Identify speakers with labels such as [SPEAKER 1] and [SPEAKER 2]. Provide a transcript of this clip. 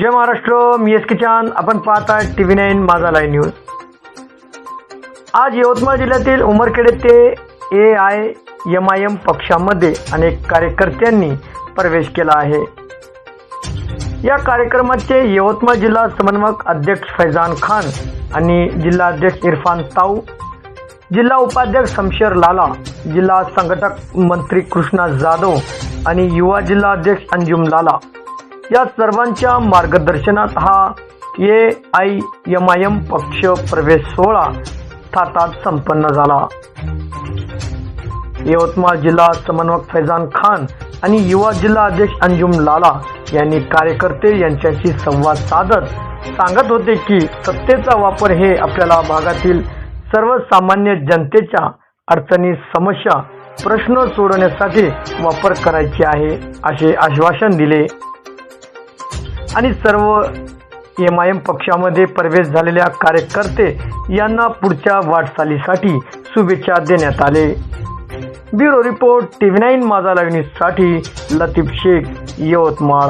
[SPEAKER 1] जय महाराष्ट्र मी S Khichan आपण पाहत आहे टी व्ही नाईन माझा लाईव्ह न्यूज. आज यवतमाळ जिल्ह्यातील उमरखेडे ते A I M I M पक्षामध्ये अनेक कार्यकर्त्यांनी प्रवेश केला आहे. या कार्यक्रमाचे यवतमाळ जिल्हा समन्वयक अध्यक्ष फैजान खान आणि जिल्हा अध्यक्ष इरफान ताऊ जिल्हा उपाध्यक्ष शमशेर लाला जिल्हा संघटक मंत्री कृष्णा जाधव आणि युवा जिल्हा अध्यक्ष अंजुम लाला या सर्वांच्या मार्गदर्शनात हा A I M I M पक्ष प्रवेश सोहळा थाटात संपन्न झाला. यवतमाळ जिल्हा समन्वयक फैजान खान आणि युवा जिल्हा अध्यक्ष अंजुम लाला यांनी कार्यकर्ते यांच्याशी संवाद साधत सांगत होते की सत्तेचा वापर हे आपल्याला भागातील सर्वसामान्य जनतेच्या अडचणी समस्या प्रश्न सोडवण्यासाठी वापर करायचे आहे असे आश्वासन दिले. आणि सर्व एम आय एम पक्षामध्ये प्रवेश झालेल्या कार्यकर्ते यांना पुढच्या वाटचालीसाठी शुभेच्छा देण्यात आले. Bureau report T V nine माझा लग्नीसाठी लतीफ शेख यवतमाळ.